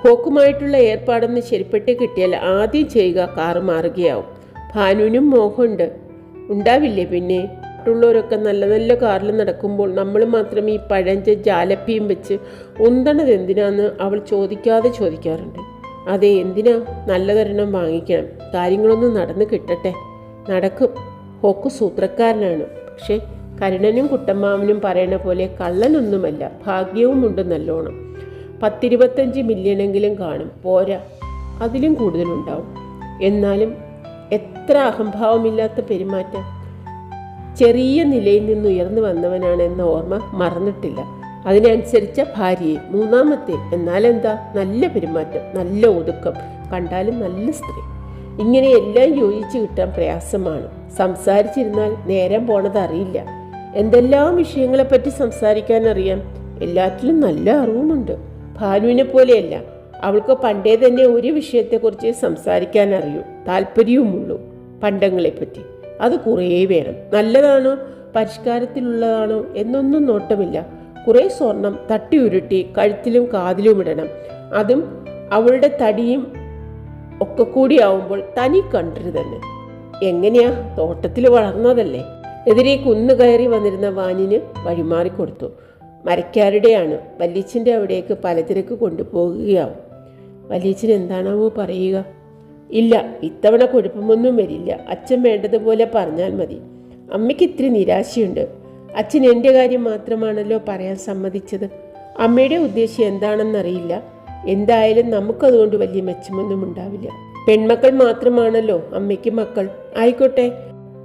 ഹോക്കുമായിട്ടുള്ള ഏർപ്പാടൊന്ന് ശരിപ്പെട്ട് കിട്ടിയാൽ ആദ്യം ചെയ്യുക കാറ് മാറുകയാവും. ഭാനുവിനും മോഹമുണ്ട്. ഉണ്ടാവില്ലേ പിന്നെ? മറ്റുള്ളവരൊക്കെ നല്ല നല്ല കാറിൽ നടക്കുമ്പോൾ നമ്മൾ മാത്രം ഈ പഴഞ്ച ജാലപ്പിയും വെച്ച് ഉന്തണത് എന്തിനാന്ന് അവൾ ചോദിക്കാതെ ചോദിക്കാറുണ്ട്. അതെ എന്തിനാ? നല്ലതൊരെണ്ണം വാങ്ങിക്കണം. കാര്യങ്ങളൊന്നും നടന്ന് കിട്ടട്ടെ. നടക്കും. ഹോക്ക് സൂത്രക്കാരനാണ്. പക്ഷേ കരുണനും കുട്ടമ്മാവനും പറയണ പോലെ കള്ളനൊന്നുമല്ല ഭാഗ്യവുമുണ്ട് നല്ലോണം. പത്തിരുപത്തഞ്ച് മില്യണെങ്കിലും കാണും. പോരാ. അതിലും കൂടുതലുണ്ടാവും. എന്നാലും എത്ര അഹംഭാവമില്ലാത്ത പെരുമാറ്റം. ചെറിയ നിലയിൽ നിന്ന് ഉയർന്നു വന്നവനാണ് എന്ന ഓർമ്മ മറന്നിട്ടില്ല. അതിനനുസരിച്ച ഭാര്യയെ മൂന്നാമത്തെ എന്നാൽ എന്താ നല്ല പെരുമാറ്റം നല്ല ഒതുക്കം കണ്ടാലും നല്ല സ്ത്രീ. ഇങ്ങനെയെല്ലാം യോജിച്ച് കിട്ടാൻ പ്രയാസമാണ്. സംസാരിച്ചിരുന്നാൽ നേരം പോണത് അറിയില്ല. എന്തെല്ലാം വിഷയങ്ങളെപ്പറ്റി സംസാരിക്കാൻ അറിയാം? എല്ലാറ്റിലും നല്ല അറിവുമുണ്ട്. ഭാനുവിനെ പോലെയല്ല അവൾക്ക് പണ്ടേ തന്നെ ഒരു വിഷയത്തെക്കുറിച്ച് സംസാരിക്കാൻ അറിയൂ താല്പര്യവുമുള്ളൂ പണ്ടങ്ങളെപ്പറ്റി. അത് കുറേ വേണം. നല്ലതാണോ പരിഷ്കാരത്തിലുള്ളതാണോ എന്നൊന്നും നോട്ടമില്ല. കുറേ സ്വർണം തട്ടി ഉരുട്ടി കഴുത്തിലും കാതിലും ഇടണം. അതും അവളുടെ തടിയും ഒക്കെ കൂടി ആവുമ്പോൾ തനി കണ്ടത് തന്നെ. എങ്ങനെയാ? തോട്ടത്തിൽ വളർന്നതല്ലേ? എതിരെ കുന്നു കയറി വന്നിരുന്ന വാനിന് വഴിമാറിക്കൊടുത്തു മരക്കാരുടെയാണ് വല്യച്ഛന്റെ അവിടേക്ക് പലതിരക്ക് കൊണ്ടുപോകുകയാവും. വല്യച്ഛൻ എന്താണാവോ പറയുക. ഇല്ല ഇത്തവണ കുഴപ്പമൊന്നും വരില്ല. അച്ഛൻ വേണ്ടതുപോലെ പറഞ്ഞാൽ മതി. അമ്മയ്ക്ക് ഇത്തിരി നിരാശയുണ്ട്. അച്ഛൻ എന്റെ കാര്യം മാത്രമാണല്ലോ പറയാൻ സമ്മതിച്ചത്. അമ്മയുടെ ഉദ്ദേശം എന്താണെന്നറിയില്ല. എന്തായാലും നമുക്കതുകൊണ്ട് വലിയ മെച്ചമൊന്നും ഉണ്ടാവില്ല. പെൺമക്കൾ മാത്രമാണല്ലോ അമ്മയ്ക്ക് മക്കൾ. ആയിക്കോട്ടെ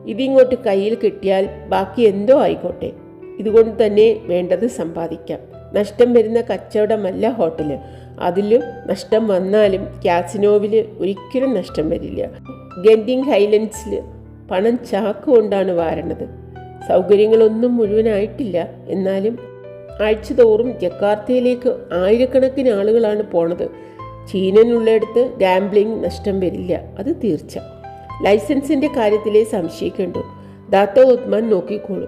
ഇതിങ്ങോട്ട് കയ്യിൽ കിട്ടിയാൽ ബാക്കി എന്തോ ആയിക്കോട്ടെ. ഇതുകൊണ്ട് തന്നെ വേണ്ടത് സമ്പാദിക്കാം. നഷ്ടം വരുന്ന കച്ചവടമല്ല ഹോട്ടൽ. അതിലും നഷ്ടം വന്നാലും കാസിനോവിൽ ഒരിക്കലും നഷ്ടം വരില്ല. ഗെൻഡിങ് ഹൈലൻഡ്സിൽ പണം ചാക്ക് കൊണ്ടാണ് വാരണത്. സൗകര്യങ്ങളൊന്നും മുഴുവനായിട്ടില്ല. എന്നാലും ആഴ്ചതോറും ജക്കാർത്തയിലേക്ക് ആയിരക്കണക്കിന് ആളുകളാണ് പോണത്. ചീനനുള്ളിടത്ത് ഗാംബ്ലിംഗ് നഷ്ടം വരില്ല. അത് തീർച്ച. ലൈസൻസിന്റെ കാര്യത്തിലേ സംശയിക്കണ്ടു. ദാത്ത ഉത്മാൻ നോക്കിക്കോളും.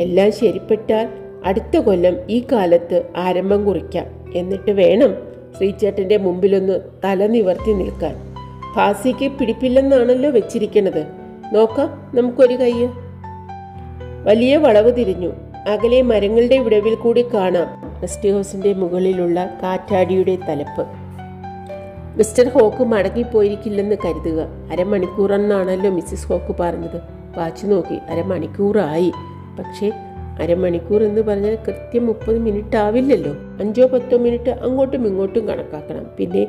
എല്ലാം ശരിപ്പെട്ടാൽ അടുത്ത കൊല്ലം ഈ കാലത്ത് ആരംഭം കുറിക്കാം. എന്നിട്ട് വേണം ശ്രീചേട്ടന്റെ മുമ്പിലൊന്ന് തല നിവർത്തി നിൽക്കാൻ. ഫാസിക്ക് പിടിപ്പില്ലെന്നാണല്ലോ വെച്ചിരിക്കണത്. നോക്കാം നമുക്കൊരു കയ്യ് വലിയ വളവ് തിരിഞ്ഞു. അകലെ മരങ്ങളുടെ വിടവിൽ കൂടി കാണാം റെസ്റ്റ് ഹൗസിന്റെ മുകളിലുള്ള കാറ്റാടിയുടെ തലപ്പ്. മിസ്റ്റർ ഹോക്ക് മടങ്ങിപ്പോയിരിക്കില്ലെന്ന് കരുതുക. അരമണിക്കൂറെന്നാണല്ലോ മിസ്സിസ് ഹോക്ക് പറഞ്ഞത്. വാച്ച് നോക്കി. അരമണിക്കൂറായി. പക്ഷേ അരമണിക്കൂർ എന്ന് പറഞ്ഞാൽ കൃത്യം മുപ്പത് മിനിറ്റ് ആവില്ലല്ലോ. അഞ്ചോ പത്തോ മിനിറ്റ് അങ്ങോട്ടും ഇങ്ങോട്ടും കണക്കാക്കണം. പിന്നെ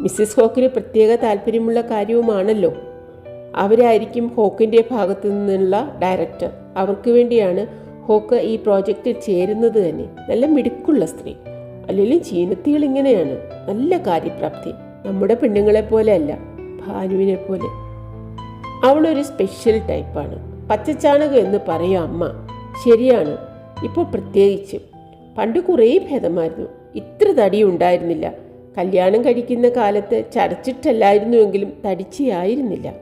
മിസ്സിസ് ഹോക്കിന് പ്രത്യേക താല്പര്യമുള്ള കാര്യവുമാണല്ലോ. അവരായിരിക്കും ഹോക്കിന്റെ ഭാഗത്തു നിന്നുള്ള ഡയറക്ടർ അവർക്ക് വേണ്ടിയാണ് ഹോക്ക് ഈ പ്രോജക്റ്റിൽ ചേരുന്നത് തന്നെ. നല്ല മിടുക്കുള്ള സ്ത്രീ. അല്ലെങ്കിൽ ചീനത്തികൾ ഇങ്ങനെയാണ്. നല്ല കാര്യപ്രാപ്തി. നമ്മുടെ പെണ്ണുങ്ങളെ പോലെ അല്ല ഭാനുവിനെ പോലെ. അവളൊരു സ്പെഷ്യൽ ടൈപ്പാണ് പച്ചച്ചാണകം എന്ന് പറയും അമ്മ. ശരിയാണ്. ഇപ്പോൾ പ്രത്യേകിച്ചും. പണ്ട് കുറേ ഭേദമായിരുന്നു. ഇത്ര തടി ഉണ്ടായിരുന്നില്ല. കല്യാണം കഴിക്കുന്ന കാലത്ത് ചടച്ചിട്ടല്ലായിരുന്നുവെങ്കിലും തടിച്ചയായിരുന്നില്ല.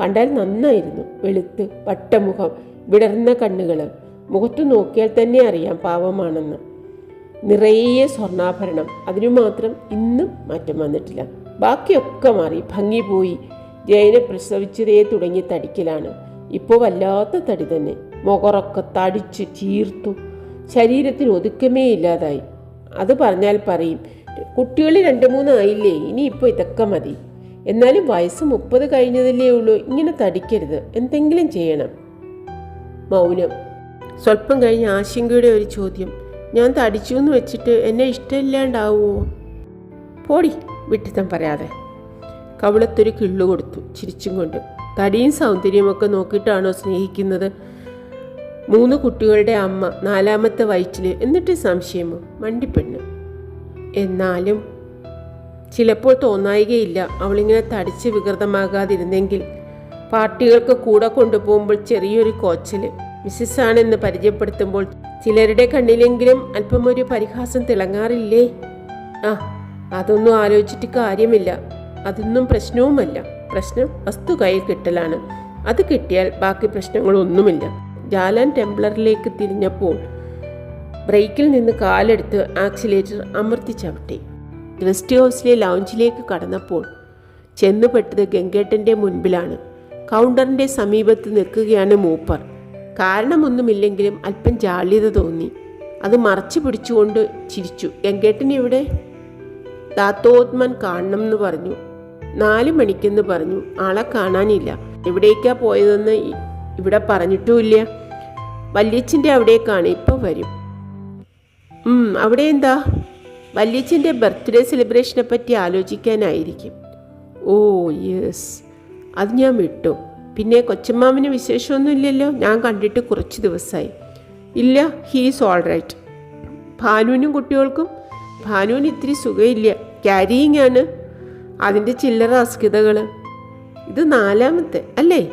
കണ്ടാൽ നന്നായിരുന്നു. വെളുത്ത് വട്ടമുഖം വിടർന്ന കണ്ണുകൾ മുഖത്ത് നോക്കിയാൽ തന്നെ അറിയാം പാവമാണെന്ന്. നിറയെ സ്വർണാഭരണം. അതിനു മാത്രം ഇന്നും മാറ്റം വന്നിട്ടില്ല. ബാക്കിയൊക്കെ മാറി. ഭംഗി പോയി. ജയനെ പ്രസവിച്ചതേ തുടങ്ങി തടിക്കലാണ്. ഇപ്പോൾ വല്ലാത്ത തടി തന്നെ. മുഖറൊക്കെ തടിച്ച് ചീർത്തു. ശരീരത്തിന് ഒതുക്കമേ ഇല്ലാതായി. അത് പറഞ്ഞാൽ പറയും കുട്ടികൾ രണ്ട് മൂന്നായില്ലേ ഇനിയിപ്പോൾ ഇതൊക്കെ മതി. എന്നാലും വയസ്സ് മുപ്പത് കഴിഞ്ഞതല്ലേ ഉള്ളൂ ഇങ്ങനെ തടിക്കരുത്. എന്തെങ്കിലും ചെയ്യണം. മൗനം. സ്വല്പം കഴിഞ്ഞ് ആശങ്കയുടെ ഒരു ചോദ്യം ഞാൻ തടിച്ചു എന്ന് വെച്ചിട്ട് എന്നെ ഇഷ്ടമില്ലാണ്ടാവുമോ പോടി വിട്ടിത്തം പറയാതെ. കവിളത്തൊരു കിള്ളു കൊടുത്തു ചിരിച്ചും കൊണ്ട്. തടിയും സൗന്ദര്യമൊക്കെ നോക്കിയിട്ടാണോ സ്നേഹിക്കുന്നത്? മൂന്ന് കുട്ടികളുടെ അമ്മ നാലാമത്തെ വയറ്റിൽ എന്നിട്ട് സംശയമോ? മണ്ടിപ്പെണ്ണ്. എന്നാലും ചിലപ്പോൾ തോന്നായികയില്ല. അവളിങ്ങനെ തടിച്ച് വികൃതമാകാതിരുന്നെങ്കിൽ പാർട്ടികൾക്ക് കൂടെ കൊണ്ടുപോകുമ്പോൾ ചെറിയൊരു കോച്ചൽ മിസ്സസ് ആണെന്ന് പരിചയപ്പെടുത്തുമ്പോൾ ചിലരുടെ കണ്ണിലെങ്കിലും അല്പം ഒരു പരിഹാസം തിളങ്ങാറില്ലേ? ആ അതൊന്നും ആലോചിച്ചിട്ട് കാര്യമില്ല. അതൊന്നും പ്രശ്നവുമല്ല. പ്രശ്നം വസ്തു കയ്യിൽ കിട്ടലാണ്. അത് കിട്ടിയാൽ ബാക്കി പ്രശ്നങ്ങളൊന്നുമില്ല. ജാലാൻ ടെംപ്ലറിലേക്ക് തിരിഞ്ഞപ്പോൾ ബ്രേക്കിൽ നിന്ന് കാലെടുത്ത് ആക്സിലേറ്റർ അമർത്തി ചവിട്ടി. ഗസ്റ്റ് ഹൗസിലെ ലൗഞ്ചിലേക്ക് കടന്നപ്പോൾ ചെന്നുപെട്ടത് ഗംഗേട്ടന്റെ മുൻപിലാണ്. കൗണ്ടറിന്റെ സമീപത്ത് നിൽക്കുകയാണ് മൂപ്പർ. കാരണമൊന്നുമില്ലെങ്കിലും അല്പം ജാള്യത തോന്നി. അത് മറച്ചു പിടിച്ചുകൊണ്ട് ചിരിച്ചു. ഗംഗേട്ടൻ എവിടെ? ദാത്തോത്മൻ കാണണം എന്ന് പറഞ്ഞു. നാല് മണിക്കെന്ന് പറഞ്ഞു. ആളെ കാണാനില്ല. എവിടേക്കാ പോയതെന്ന് ഇവിടെ പറഞ്ഞിട്ടുമില്ല. വല്യച്ഛന്റെ അവിടേക്കാണ് ഇപ്പോൾ വരും. അവിടെ എന്താ? വല്യച്ഛന്റെ ബർത്ത്ഡേ സെലിബ്രേഷനെ പറ്റി ആലോചിക്കാനായിരിക്കും. ഓ യെസ്. അത് ഞാൻ വിട്ടു. പിന്നെ കൊച്ചമ്മാവിന് വിശേഷമൊന്നുമില്ലല്ലോ? ഞാൻ കണ്ടിട്ട് കുറച്ച് ദിവസമായി. ഇല്ല ഹീസ് ഓൾ റൈറ്റ് ഭാനുവിനും കുട്ടികൾക്കും ഭാനുവിന് ഇത്തിരി സുഖമില്ല. ക്യാരിയിങ് ആണ്. അതിന്റെ ചില്ലറ അസ്കിതകൾ ഇത് നാലാമത്തെ അല്ലേ?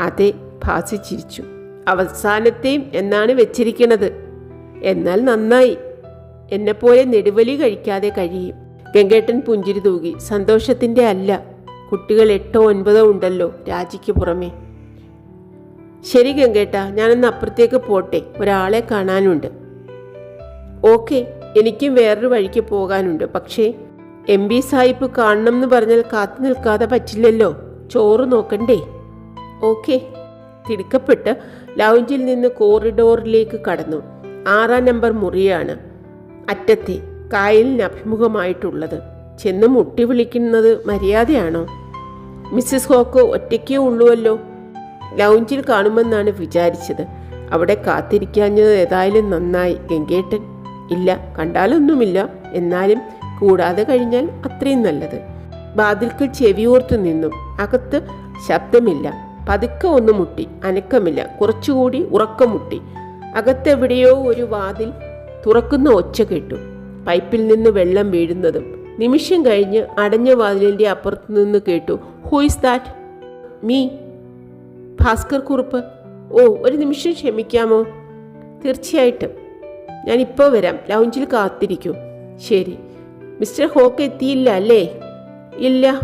അതെ ഭാസി ചിരിച്ചു. അവസാനത്തെയും എന്നാണ് വെച്ചിരിക്കുന്നത് എന്നാൽ നന്നായി. എന്നെപ്പോലെ നെടുവലി കഴിക്കാതെ കഴിയും. ഗംഗേട്ടൻ പുഞ്ചിരി തൂകി. സന്തോഷത്തിന്റെ അല്ല. കുട്ടികൾ എട്ടോ ഒൻപതോ ഉണ്ടല്ലോ രാജിക്ക് പുറമേ. ശരി ഗംഗേട്ട ഞാനൊന്ന് അപ്പുറത്തേക്ക് പോട്ടെ. ഒരാളെ കാണാനുണ്ട്. ഓക്കെ എനിക്കും വേറൊരു വഴിക്ക് പോകാനുണ്ട്. പക്ഷേ എം ബി സാഹിബ് കാണണം എന്ന് പറഞ്ഞാൽ കാത്തു നിൽക്കാതെ പറ്റില്ലല്ലോ. ചോറ് നോക്കണ്ടേ? ഓക്കെ. തിടുക്കപ്പെട്ട് ലൗഞ്ചിൽ നിന്ന് കോറിഡോറിലേക്ക് കടന്നു. ആറാം നമ്പർ മുറിയാണ് അറ്റത്തെ കായലിന് അഭിമുഖമായിട്ടുള്ളത്. ചെന്ന് മുട്ടി വിളിക്കുന്നത് മര്യാദയാണോ? Mrs hoc ഒറ്റയ്ക്കേ ഉള്ളുവല്ലോ. ലൗഞ്ചിൽ കാണുമെന്നാണ് വിചാരിച്ചത്. അവിടെ കാത്തിരിക്കാഞ്ഞത് ഏതായാലും നന്നായി. ഗംഗേട്ടൻ ഇല്ല കണ്ടാലൊന്നുമില്ല. എന്നാലും കൂടാതെ കഴിഞ്ഞാൽ അത്രയും നല്ലത്. വാതിൽക്കൽ ചെവിയോർത്തു നിന്നു. അകത്ത് ശബ്ദമില്ല. പതുക്കെ ഒന്ന് മുട്ടി. അനക്കമില്ല. കുറച്ചുകൂടി ഉറക്കം മുട്ടി. അകത്തെവിടെയോ ഒരു വാതിൽ തുറക്കുന്ന ഒച്ച കേട്ടു. പൈപ്പിൽ നിന്ന് വെള്ളം വീഴുന്നതും നിമിഷം കഴിഞ്ഞ് അടഞ്ഞ വാതിലിന്റെ അപ്പുറത്ത് നിന്ന് കേട്ടു. Who is that me Bhaskar Kurup. Oh ഒരു നിമിഷം ക്ഷമിക്കാമോ? തീർച്ചയായിട്ടും. ഞാൻ ഇപ്പോൾ വരാം. ലൗഞ്ചിൽ കാത്തിരിക്കൂ. ശരി. മിസ്റ്റർ ഹോക്ക് എത്തിയില്ല അല്ലേ? ഇല്ല.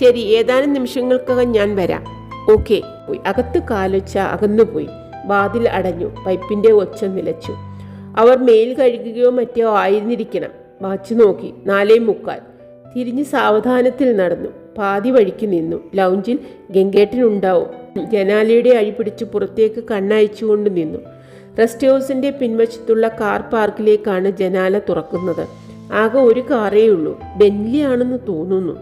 ശരി. ഏതാനും നിമിഷങ്ങൾക്കകം ഞാൻ വരാം. ഓക്കെ പോയി. അകത്ത് കാലൊച്ച അകന്നുപോയി. വാതിൽ അടഞ്ഞു. പൈപ്പിന്റെ ഒച്ച നിലച്ചു. അവർ മേൽ കഴുകുകയോ മറ്റോ ആയിരുന്നിരിക്കണം. വാച്ച് നോക്കി. നാലേ മുക്കാൽ. തിരിഞ്ഞ് സാവധാനത്തിൽ നടന്നു. പാതി വഴിക്ക് നിന്നു. ലൗഞ്ചിൽ ഗംഗേട്ടനുണ്ടാവും. ജനാലയുടെ അഴി പിടിച്ച് പുറത്തേക്ക് കണ്ണയച്ചുകൊണ്ട് നിന്നു. റെസ്റ്റ് ഹൗസിന്റെ പിൻവശത്തുള്ള കാർ പാർക്കിലേക്കാണ് ജനാല തുറക്കുന്നത്. ആകെ ഒരു കാറേ ഉള്ളൂ ബെൻലി ആണെന്ന് തോന്നുന്നു.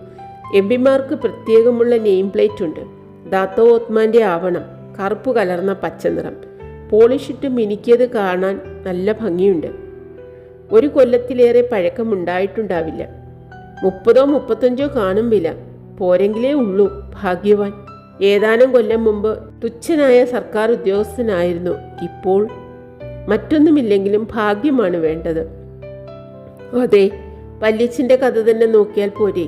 എം പിമാർക്ക് പ്രത്യേകമുള്ള നെയിം പ്ലേറ്റ് ഉണ്ട്. ദാത്തോ ഓത്മാന്റെ ആവണം കറുപ്പ് കലർന്ന പച്ചനിറം പോളിഷിട്ട് മിനുക്കിയത് കാണാൻ നല്ല ഭംഗിയുണ്ട്. ഒരു കൊല്ലത്തിലേറെ പഴക്കമുണ്ടായിട്ടുണ്ടാവില്ല. മുപ്പതോ മുപ്പത്തഞ്ചോ കാണും വില. പോരെങ്കിലേ ഉള്ളൂ ഭാഗ്യവാൻ. ഏതാനും കൊല്ലം മുമ്പ് തുച്ഛനായ സർക്കാർ ഉദ്യോഗസ്ഥനായിരുന്നു ഇപ്പോൾ. മറ്റൊന്നുമില്ലെങ്കിലും ഭാഗ്യമാണ് വേണ്ടത്. അതെ വല്യച്ഛന്റെ കഥ തന്നെ നോക്കിയാൽ പോരെ.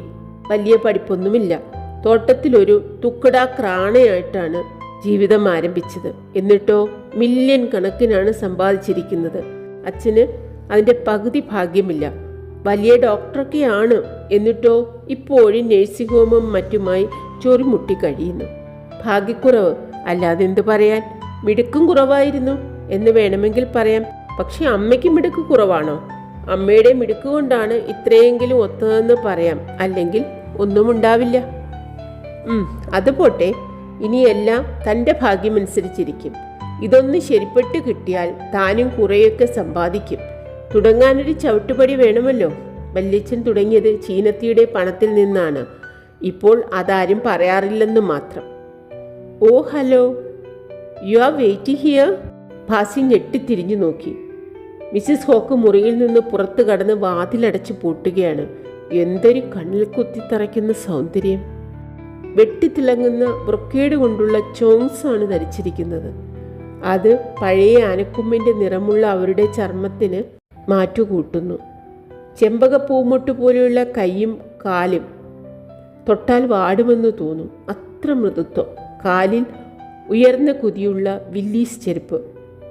വലിയ പഠിപ്പൊന്നുമില്ല. തോട്ടത്തിലൊരു തുക്കട ക്രാണയായിട്ടാണ് ജീവിതം ആരംഭിച്ചത്. എന്നിട്ടോ മില്യൺ കണക്കിനാണ് സമ്പാദിച്ചിരിക്കുന്നത്. അച്ഛന് അതിന്റെ പകുതി ഭാഗ്യമില്ല. വലിയ ഡോക്ടറൊക്കെയാണ് എന്നിട്ടോ ഇപ്പോഴും നഴ്സിംഗ് ഹോമും മറ്റുമായി ചൊറിമുട്ടി കഴിയുന്നു. ഭാഗ്യക്കുറവ് അല്ലാതെ എന്തു പറയാൻ? മിടുക്കും കുറവായിരുന്നു എന്ന് വേണമെങ്കിൽ പറയാം. പക്ഷെ അമ്മയ്ക്ക് മിടുക്ക് കുറവാണോ? അമ്മയുടെ മിടുക്ക് കൊണ്ടാണ് ഇത്രയെങ്കിലും ഒത്തതെന്ന് പറയാം. അല്ലെങ്കിൽ ഒന്നും ഉണ്ടാവില്ല. അത് പോട്ടെ. ഇനിയെല്ലാം തന്റെ ഭാഗ്യമനുസരിച്ചിരിക്കും. ഇതൊന്ന് ശരിപ്പെട്ട് കിട്ടിയാൽ താനും കുറേയൊക്കെ സമ്പാദിക്കും. തുടങ്ങാനൊരു ചവിട്ടുപടി വേണമല്ലോ. വല്യച്ഛൻ തുടങ്ങിയത് ചീനത്തിയുടെ പണത്തിൽ നിന്നാണ്. ഇപ്പോൾ അതാരും പറയാറില്ലെന്ന് മാത്രം. ഓ hello. You are waiting here? Bhasi ഞെട്ടിത്തിരിഞ്ഞു നോക്കി. മിസ്സിസ് ഹോക്ക് മുറിയിൽ നിന്ന് പുറത്തു കടന്ന് വാതിലടച്ച് പൂട്ടുകയാണ്. എന്തൊരു കണ്ണിൽ കുത്തിത്തറയ്ക്കുന്ന സൗന്ദര്യം. വെട്ടിത്തിളങ്ങുന്ന ബ്രൊക്കേഡ് കൊണ്ടുള്ള ചോങ്സ് ആണ് ധരിച്ചിരിക്കുന്നത്. അത് പഴയ ആനക്കൊമ്പിന്റെ നിറമുള്ള അവരുടെ ചർമ്മത്തിന് മാറ്റുകൂട്ടുന്നു. ചെമ്പകപ്പൂമുട്ട് പോലെയുള്ള കൈയും കാലും തൊട്ടാൽ വാടുമെന്ന് തോന്നും. അത്ര മൃദുത്വം. കാലിൽ ഉയർന്ന കുതിയുള്ള വില്ലീസ് ചെരുപ്പ്.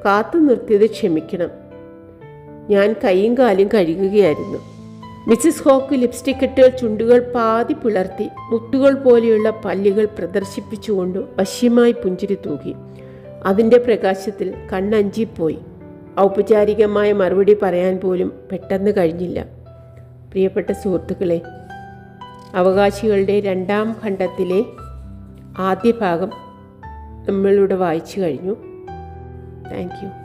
കാത്തു നിർത്തിയത് ക്ഷമിക്കണം. ഞാൻ കൈയും കാലും കഴുകുകയായിരുന്നു. മിസ്സിസ് ഹോക്ക് ലിപ്സ്റ്റിക് ഇട്ട് ചുണ്ടുകൾ പാതി പിളർത്തി മുത്തുകൾ പോലെയുള്ള പല്ലുകൾ പ്രദർശിപ്പിച്ചുകൊണ്ട് വശ്യമായി പുഞ്ചിരി തൂകി. അതിന്റെ പ്രകാശത്തിൽ കണ്ണഞ്ചിപ്പോയി ഔപചാരികമായ മറുപടി പറയാൻ പോലും പെട്ടെന്ന് കഴിഞ്ഞില്ല. പ്രിയപ്പെട്ട സുഹൃത്തുക്കളെ അവകാശികളുടെ രണ്ടാം ഖണ്ഡത്തിലെ ആദ്യ ഭാഗം നമ്മളിവിടെ വായിച്ചു കഴിഞ്ഞു. താങ്ക്